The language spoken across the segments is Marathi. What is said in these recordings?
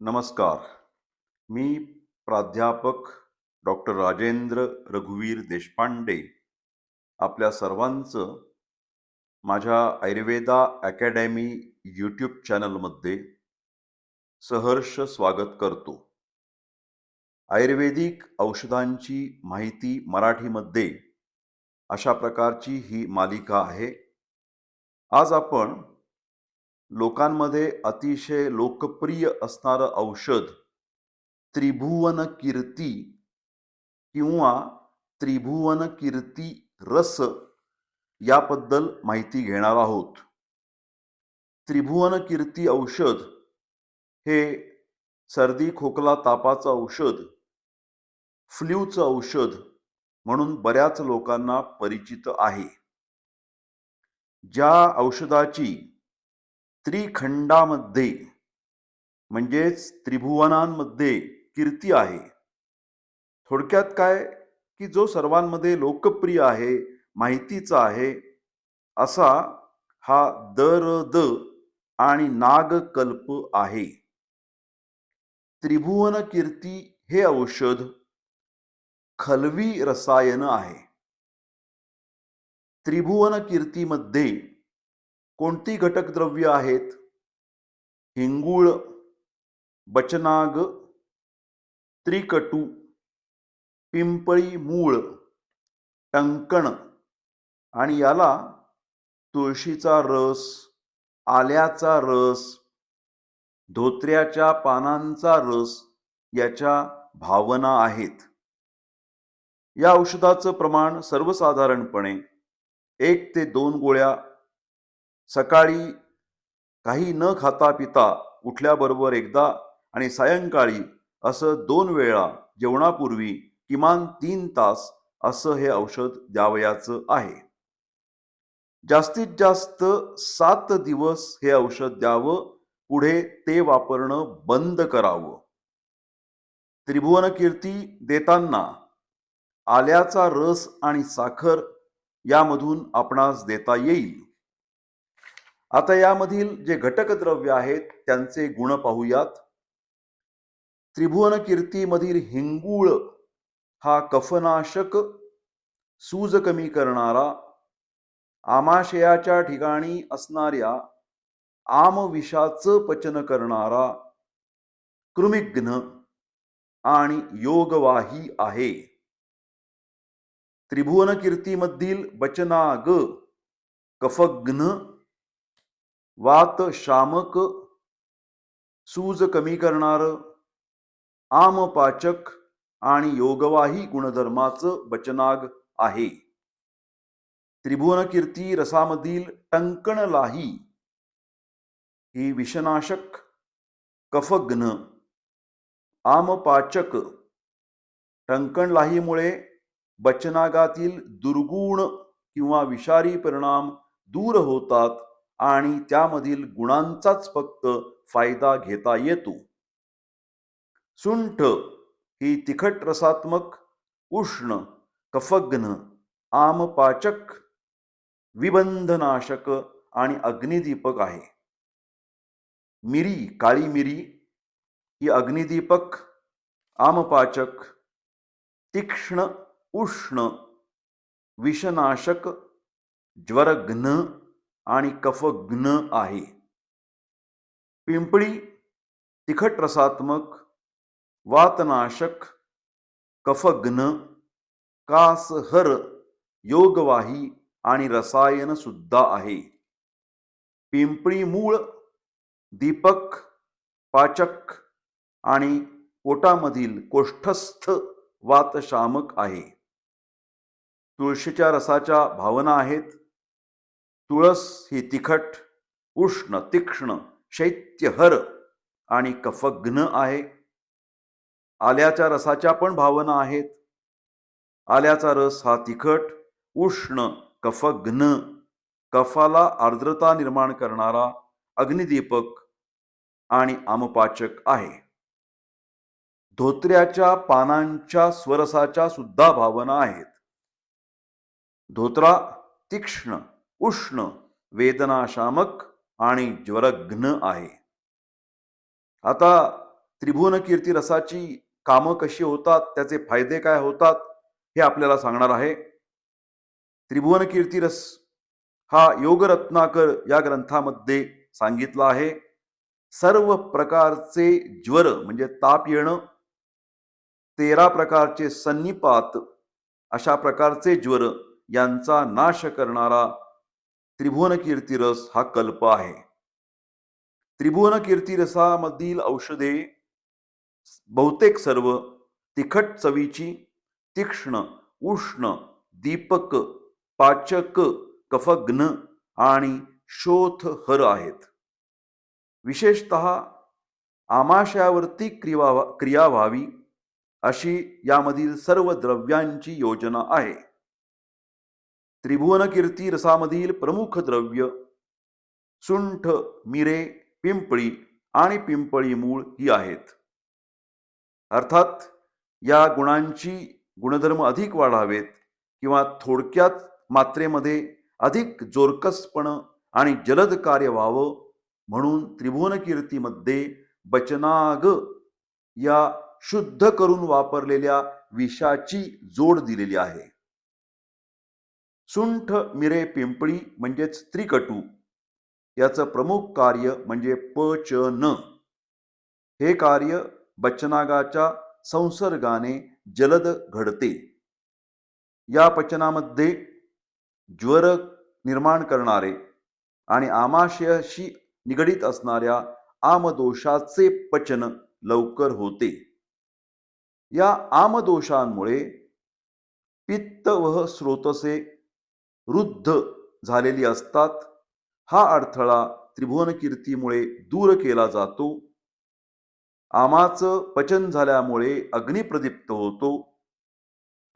नमस्कार. मी प्राध्यापक डॉक्टर राजेंद्र रघुवीर देशपांडे आपल्या सर्वांचं माझ्या आयुर्वेदा अकॅडमी यूट्यूब चॅनलमध्ये सहर्ष स्वागत करतो. आयुर्वेदिक औषधांची माहिती मराठीमध्ये अशा प्रकारची ही मालिका आहे. आज आपण लोकांमध्ये अतिशय लोकप्रिय असणारं औषध त्रिभुवन कीर्ती किंवा त्रिभुवन कीर्ती रस याबद्दल माहिती घेणार आहोत. त्रिभुवन कीर्ती औषध हे सर्दी खोकला तापाचं औषध फ्ल्यूचं औषध म्हणून बऱ्याच लोकांना परिचित आहे. ज्या औषधाची त्रिखंडामध्ये म्हणजेच त्रिभुवनांमध्ये कीर्ती आहे. थोडक्यात काय? की जो सर्वांमध्ये लोकप्रिय आहे माहितीचा आहे असा हा दरद आणि नागकल्प आहे. त्रिभुवन कीर्ती हे औषध खलवी रसायन आहे. त्रिभुवन कीर्तीमध्ये कोणती घटक द्रव्य आहेत? हिंगूळ बचनाग त्रिकटू पिंपळी मूळ टंकण आणि याला तुळशीचा रस आल्याचा रस धोत्र्याच्या पानांचा रस याच्या भावना आहेत. या औषधाचं प्रमाण सर्वसाधारणपणे एक ते दोन गोळ्या सकाळी काही न खाता पिता उठल्याबरोबर एकदा आणि सायंकाळी असं दोन वेळा जेवणापूर्वी किमान तीन तास असं हे औषध द्यावयाचं आहे. जास्तीत जास्त सात दिवस हे औषध द्यावं पुढे ते वापरणं बंद करावं. त्रिभुवन कीर्ती देताना आल्याचा रस आणि साखर यामधून आपणास देता येईल. आता यामधील जे घटक द्रव्य आहेत त्यांचे गुण पाहूयात. त्रिभुवन कीर्तीमधील हिंगूळ हा कफनाशक सूज कमी करणारा आमाशयाच्या ठिकाणी असणाऱ्या आमविषाचं पचन करणारा कृमिघ्न आणि योगवाही आहे. त्रिभुवन कीर्तीमधील बचनाग कफघ्न वात शामक सूज कमी करणार आमपाचक आणि योगवाही गुणधर्माचं बचनाग आहे. त्रिभुवन कीर्ती रसामधील टंकणलाही ही विषनाशक कफग्न आमपाचक टंकण लाहीमुळे बचनागातील दुर्गुण किंवा विषारी परिणाम दूर होतात. आणि त्यामधील गुणांचाच फक्त फायदा घेता येतो. सुंठ ही तिखट रसात्मक उष्ण कफग्न आमपाचक विबंधनाशक आणि अग्निदीपक आहे. मिरी काळी मिरी ही अग्निदीपक आमपाचक तीक्ष्ण उष्ण विषनाशक ज्वरघ्न आणि कफघ्न आहे. पिंपळी तिखट रसात्मक वातनाशक कफघ्न कासहर योगवाही आणि रसायन सुद्धा आहे. पिंपळी मूळ दीपक पाचक आणि पोटामधील कोष्ठस्थ वातशामक आहे. तुळशीच्या रसाच्या भावना आहेत. तुळस ही तिखट उष्ण तीक्ष्ण शैत्यहर आणि कफग्न आहे. आल्याच्या रसाच्या पण भावना आहेत. आल्याचा रस हा तिखट उष्ण कफग्न कफाला आर्द्रता निर्माण करणारा अग्निदीपक आणि आमपाचक आहे. धोत्र्याच्या पानांच्या स्वरसाच्या सुद्धा भावना आहेत. धोत्रा तीक्ष्ण उष्ण वेदनाशामक आणि ज्वरघ्न आहे. आता त्रिभुवन कीर्ती रसाची कामं कशी होतात त्याचे फायदे काय होतात हे आपल्याला सांगणार आहे. त्रिभुवन कीर्ती रस हा योग रत्नाकर या ग्रंथामध्ये सांगितला आहे. सर्व प्रकारचे ज्वर म्हणजे ताप येणं तेरा प्रकारचे सन्निपात अशा प्रकारचे ज्वर यांचा नाश करणारा त्रिभुवन कीर्तिरस हा कल्प आहे. त्रिभुवन कीर्तिरसामधील औषधे बहुतेक सर्व तिखट चवीची तीक्ष्ण उष्ण दीपक पाचक कफग्न आणि शोथहर आहेत. विशेषत आमाशयावरती क्रिया क्रिया व्हावी अशी यामधील सर्व द्रव्यांची योजना आहे. त्रिभुवन कीर्ती रसामधील प्रमुख द्रव्य. सुंठ मिरे पिंपळी आणि पिंपळी मूळ ही आहेत. अर्थात या गुणांची गुणधर्म अधिक वाढावेत किंवा थोडक्यात मात्रेमध्ये अधिक जोरकसपण आणि जलद कार्य व्हावं म्हणून त्रिभुवन कीर्तीमध्ये बचनाग या शुद्ध करून वापरलेल्या विषाची जोड दिलेली आहे. सुंठ मिरे पिंपळी म्हणजेच त्रिकटू. याचं प्रमुख कार्य म्हणजे पचन हे कार्य बच्चनागाच्या संसर्गाने जलद घडते. या पचनामध्ये ज्वर निर्माण करणारे आणि आमाशयाशी निगडीत असणाऱ्या आमदोषाचे पचन लवकर होते. या आमदोषांमुळे पित्त व स्रोतसे रुद्ध झालेली असतात. हा अडथळा त्रिभुवन कीर्तीमुळे दूर केला जातो. आमाचं पचन झाल्यामुळे अग्निप्रदीप्त होतो.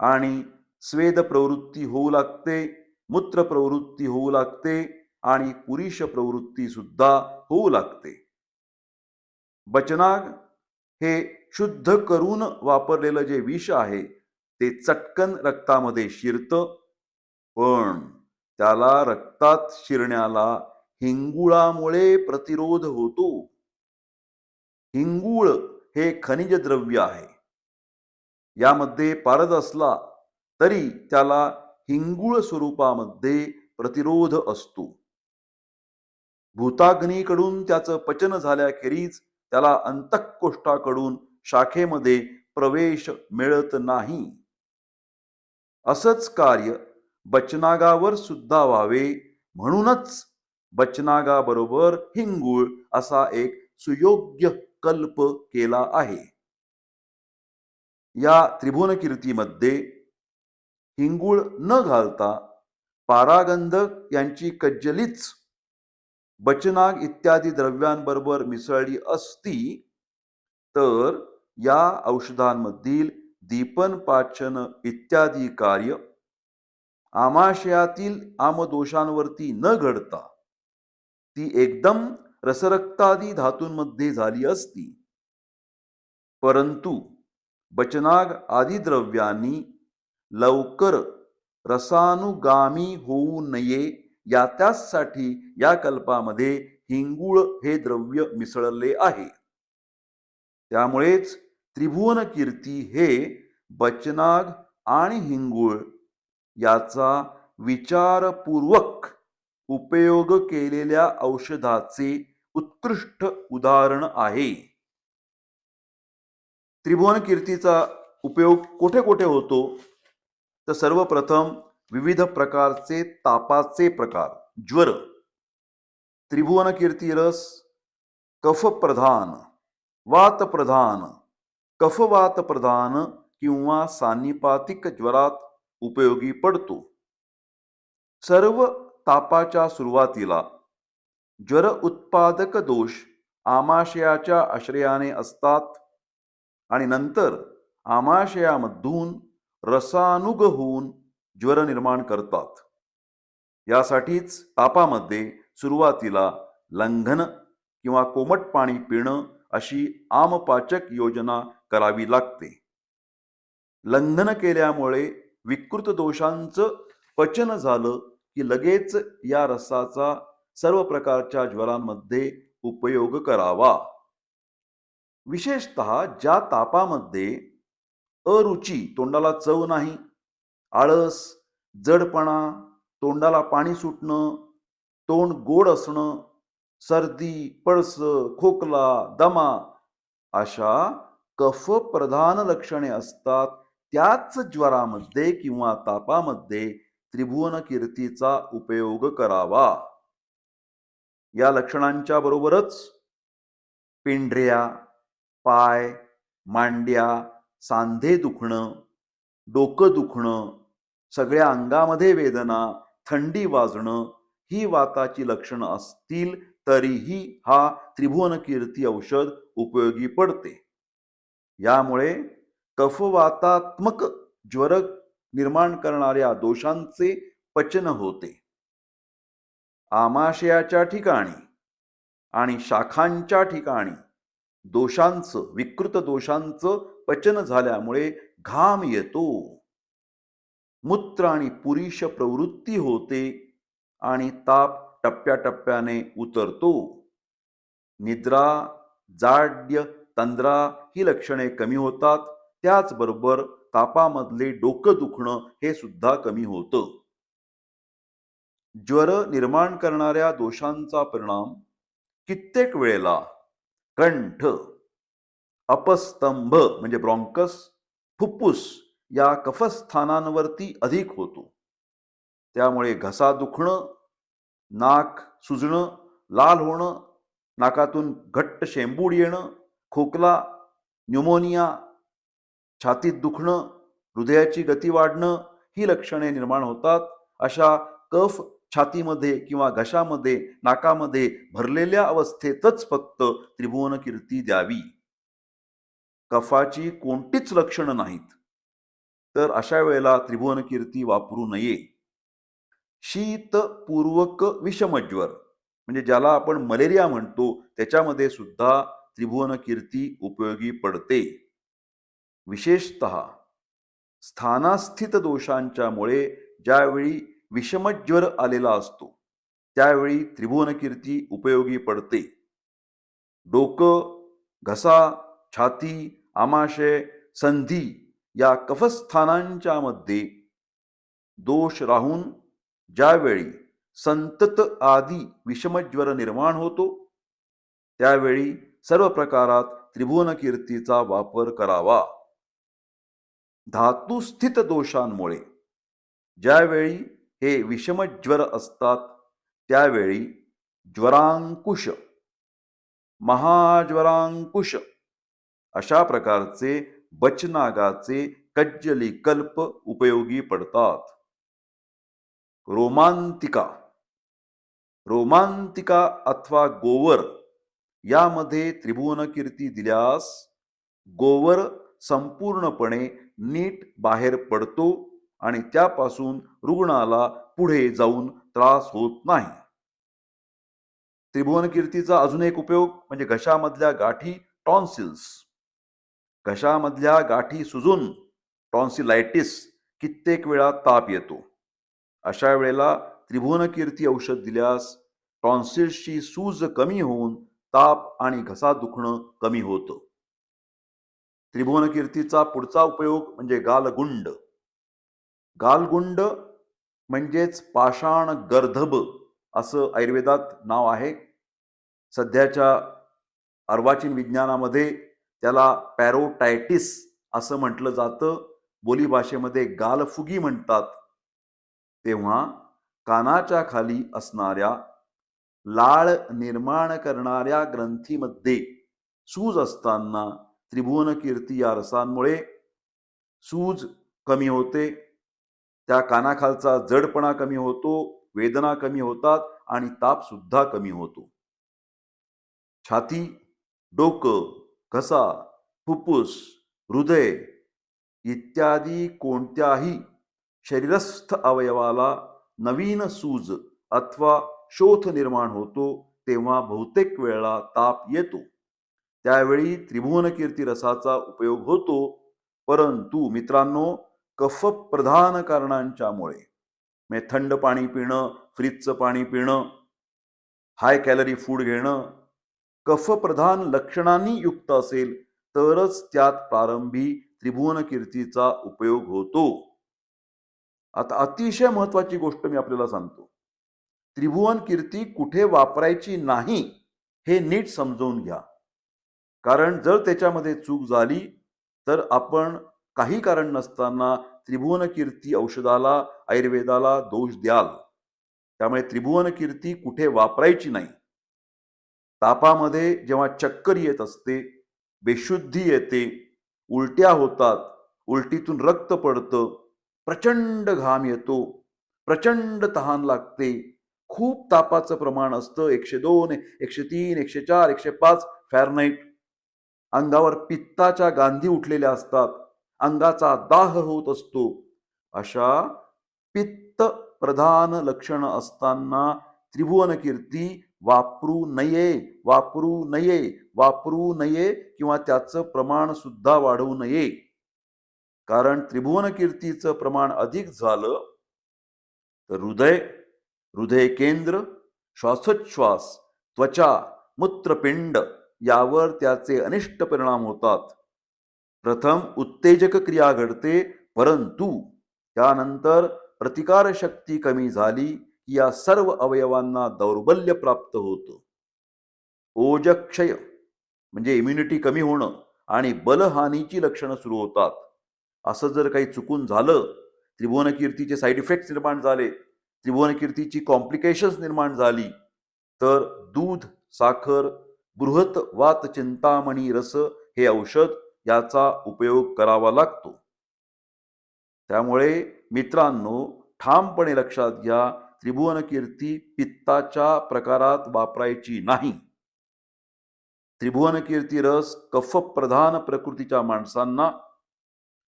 आणि स्वेद प्रवृत्ती होऊ लागते मूत्र प्रवृत्ती होऊ लागते आणि पुरुष प्रवृत्ती सुद्धा होऊ लागते. बचनाग हे शुद्ध करून वापरलेलं जे विष आहे ते चटकन रक्तामध्ये शिरतं. पण त्याला रक्तात शिरण्याला हिंगुळामुळे प्रतिरोध होतो. हिंगुळ हे खनिज द्रव्य आहे. यामध्ये पारद असला तरी त्याला हिंगुळ स्वरूपामध्ये प्रतिरोध असतो. भूताग्नीकडून त्याचं पचन झाल्याखेरीज त्याला अंतकोष्ठाकडून शाखेमध्ये प्रवेश मिळत नाही. असंच कार्य बचनागावर सुद्धा व्हावे म्हणूनच बचनागाबरोबर हिंगूळ असा एक सुयोग्य कल्प केला आहे. या त्रिभुवन कीर्तीमध्ये हिंगूळ न घालता पारागंधक यांची कज्जलीच बचनाग इत्यादी द्रव्यांबरोबर मिसळली असती तर या औषधांमधील दीपन पाचन इत्यादी कार्य आमाशयातील आमदोषांवरती न घडता ती एकदम रसरक्तादी धातूंमध्ये झाली असती. परंतु बचनाग आदी द्रव्यांनी लवकर रसानुगामी होऊ नये या त्यासाठी या कल्पामध्ये हिंगूळ हे द्रव्य मिसळले आहे. त्यामुळेच त्रिभुवन कीर्ती हे बचनाग आणि हिंगूळ याचा विचारपूर्वक उपयोग केलेल्या औषधाचे उत्कृष्ट उदाहरण आहे. त्रिभुवन कीर्तीचा उपयोग कोठे कोठे होतो? तर सर्वप्रथम विविध प्रकारचे तापाचे प्रकार. ज्वर त्रिभुवन कीर्ती रस कफप्रधान वातप्रधान कफवातप्रधान किंवा सानिपातिक ज्वरात उपयोगी पडतो. सर्व तापाच्या सुरुवातीला ज्वर उत्पादक दोष आमाशयाच्या आश्रयाने असतात आणि नंतर आमाशयामधून रसानुग होऊन ज्वर निर्माण करतात. यासाठीच तापामध्ये सुरुवातीला लंघन किंवा कोमट पाणी पिणं अशी आमपाचक योजना करावी लागते. लंघन केल्यामुळे विकृत दोषांचं पचन झालं की लगेच या रसाचा सर्व प्रकारच्या ज्वरांमध्ये उपयोग करावा. विशेषतः ज्या तापामध्ये अरुची तोंडाला चव नाही आळस जडपणा तोंडाला पाणी सुटणं तोंड गोड असणं सर्दी पळस खोकला दमा अशा कफ प्रधान लक्षणे असतात त्याच ज्वरामध्ये किंवा तापामध्ये त्रिभुवन कीर्तीचा उपयोग करावा. या लक्षणांच्या बरोबरच पेंढऱ्या पाय मांड्या सांधे दुखणं डोकं दुखणं सगळ्या अंगामध्ये वेदना थंडी वाजणं ही वाताची लक्षणं असतील तरीही हा त्रिभुवन कीर्ती औषध उपयोगी पडते. यामुळे तफवातात्मक ज्वर निर्माण करणाऱ्या दोषांचे पचन होते. आमाशयाच्या ठिकाणी आणि शाखांच्या ठिकाणी दोषांचं विकृत दोषांचं पचन झाल्यामुळे घाम येतो. मूत्र आणि पुरीष प्रवृत्ती होते आणि ताप टप्प्याटप्प्याने उतरतो. निद्रा जाड्य तंद्रा ही लक्षणे कमी होतात. त्याचबरोबर तापामधले डोकं दुखणं हे सुद्धा कमी होतं. ज्वर निर्माण करणाऱ्या दोषांचा परिणाम कित्येक वेळेला कंठ अपस्तंभ म्हणजे ब्रॉन्कस फुप्फुस या कफस्थानांवरती अधिक होतो. त्यामुळे घसा दुखणं नाक सुजणं लाल होणं नाकातून घट्ट शेंबूड येणं खोकला न्यूमोनिया छातीत दुखणं हृदयाची गती वाढणं ही लक्षणे निर्माण होतात. अशा कफ छातीमध्ये किंवा घशामध्ये नाकामध्ये भरलेल्या अवस्थेतच फक्त त्रिभुवन कीर्ती द्यावी. कफाची कोणतीच लक्षणं नाहीत. तर अशा वेळेला त्रिभुवन कीर्ती वापरू नये. शीतपूर्वक विषमज्वर म्हणजे ज्याला आपण मलेरिया म्हणतो त्याच्यामध्ये सुद्धा त्रिभुवन कीर्ती उपयोगी पडते. विशेषत स्थानास्थित दोषांच्यामुळे ज्यावेळी विषमज्वर आलेला असतो त्यावेळी त्रिभुवनकीर्ती उपयोगी पडते. डोकं घसा छाती आमाशय संधी या कफस्थानांच्या मध्ये दोष राहून ज्यावेळी संतत आदी विषमज्वर निर्माण होतो त्यावेळी सर्व प्रकारात त्रिभुवनकीर्तीचा वापर करावा. धातुस्थित दोषांमुळे. ज्यावेळी हे विषमज्वर असतात त्यावेळी ज्वरांकुश महाज्वरांकुश अशा प्रकारचे बचनागाचे कज्जली कल्प उपयोगी पडतात. रोमांतिका रोमांतिका अथवा गोवर यामध्ये त्रिभुवन कीर्ती दिल्यास गोवर संपूर्णपणे नीट बाहेर पडतो आणि त्यापासून रुग्णाला पुढे जाऊन त्रास होत नाही. त्रिभुवन कीर्तीचा अजून एक उपयोग म्हणजे घशामधल्या गाठी टॉन्सिल्स. घशामधल्या गाठी सुजून टॉन्सिलायटिस कित्येक वेळा ताप येतो. अशा वेळेला त्रिभुवन कीर्ती औषध दिल्यास टॉन्सिल्सची सूज कमी होऊन ताप आणि घसा दुखणं कमी होतं. त्रिभुवन कीर्तीचा पुढचा उपयोग म्हणजे गालगुंड. गालगुंड म्हणजेच पाषाण गर्धब असं आयुर्वेदात नाव आहे. सध्याच्या अर्वाचीन विज्ञानामध्ये त्याला पॅरोटायटिस असं म्हटलं जातं. बोलीभाषेमध्ये गालफुगी म्हणतात. तेव्हा कानाच्या खाली असणाऱ्या लाळ निर्माण करणाऱ्या ग्रंथीमध्ये सूज असताना त्रिभुवन कीर्ती या रसांमुळे सूज कमी होते. त्या कानाखालचा जडपणा कमी होतो वेदना कमी होतात आणि ताप सुद्धा कमी होतो. छाती डोकं घसा फुफ्फुस हृदय इत्यादी कोणत्याही शरीरस्थ अवयवाला नवीन सूज अथवा शोथ निर्माण होतो तेव्हा बहुतेक वेळा ताप येतो. त्यावेळी त्रिभुवन कीर्ती रसाचा उपयोग होतो. परंतु मित्रांनो कफ प्रधान कारणांच्यामुळे. म्हणजे थंड पाणी पिणं फ्रीजचं पाणी पिणं हाय कॅलरी फूड घेणं कफप्रधान लक्षणांनी युक्त असेल तरच त्यात प्रारंभी त्रिभुवन कीर्तीचा उपयोग होतो. आता अतिशय महत्वाची गोष्ट मी आपल्याला सांगतो. त्रिभुवन कीर्ती कुठे वापरायची नाही हे नीट समजवून घ्या. कारण जर त्याच्यामध्ये चूक झाली तर आपण काही कारण नसताना त्रिभुवन कीर्ती औषधाला आयुर्वेदाला दोष द्याल. त्यामुळे त्रिभुवन कीर्ती कुठे वापरायची नाही. तापामध्ये जेव्हा चक्कर येत असते बेशुद्धी येते उलट्या होतात उलटीतून रक्त पडतं प्रचंड घाम येतो प्रचंड तहान लागते खूप तापाचं प्रमाण असतं एकशे दोन एकशे तीन एकशे चार एकशे पाच फॅरनाईट अंगावर पित्ताच्या गांधी उठलेल्या असतात. अंगाचा दाह होत असतो. अशा पित्त प्रधान लक्षण असताना त्रिभुवन कीर्ती वापरू नये वापरू नये वापरू नये किंवा त्याचं प्रमाण सुद्धा वाढवू नये. कारण त्रिभुवन कीर्तीचं प्रमाण अधिक झालं तर हृदय हृदय केंद्र श्वासोच्छ्वास त्वचा मूत्रपिंड यावर त्याचे अनिष्ट परिणाम होतात. प्रथम उत्तेजक क्रिया घडते परंतु त्यानंतर प्रतिकारशक्ती कमी झाली की या सर्व अवयवांना दौर्बल्य प्राप्त होतं. ओजक्षय म्हणजे इम्युनिटी कमी होणं आणि बलहानीची लक्षणं सुरू होतात. असं जर काही चुकून झालं त्रिभुवनकीर्तीचे साईड इफेक्ट्स निर्माण झाले त्रिभुवनकीर्तीची कॉम्प्लिकेशन्स निर्माण झाली तर दूध साखर बृहत वात चिंतामणी रस हे औषध याचा उपयोग करावा लागतो. त्यामुळे मित्रांनो ठामपणे लक्षात घ्या त्रिभुवन कीर्ती पित्ताच्या प्रकारात वापरायची नाही. त्रिभुवन कीर्ती रस कफ प्रधान प्रकृतीच्या माणसांना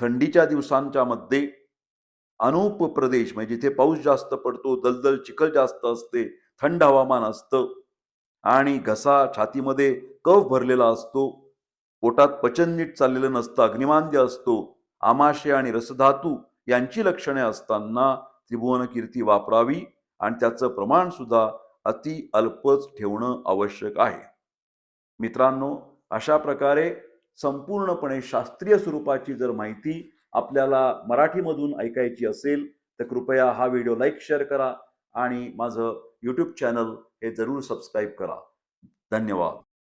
थंडीच्या दिवसांच्या मध्ये अनूप प्रदेश म्हणजे जिथे पाऊस जास्त पडतो दलदल चिखल जास्त असते थंड हवामान असतं आणि घसा छातीमध्ये कफ भरलेला असतो. पोटात पचन नीट चाललेलं नसतं अग्निमांद्य असतो. आमाशय आणि रसधातू यांची लक्षणे असताना त्रिभुवन कीर्ती वापरावी आणि त्याचं प्रमाण सुद्धा अति अल्पच ठेवणं आवश्यक आहे. मित्रांनो अशा प्रकारे संपूर्णपणे शास्त्रीय स्वरूपाची जर माहिती आपल्याला मराठीमधून ऐकायची असेल तर कृपया हा व्हिडिओ लाईक शेअर करा आणि माझं यूट्यूब चॅनल हे जरूर सबस्क्राईब करा. धन्यवाद.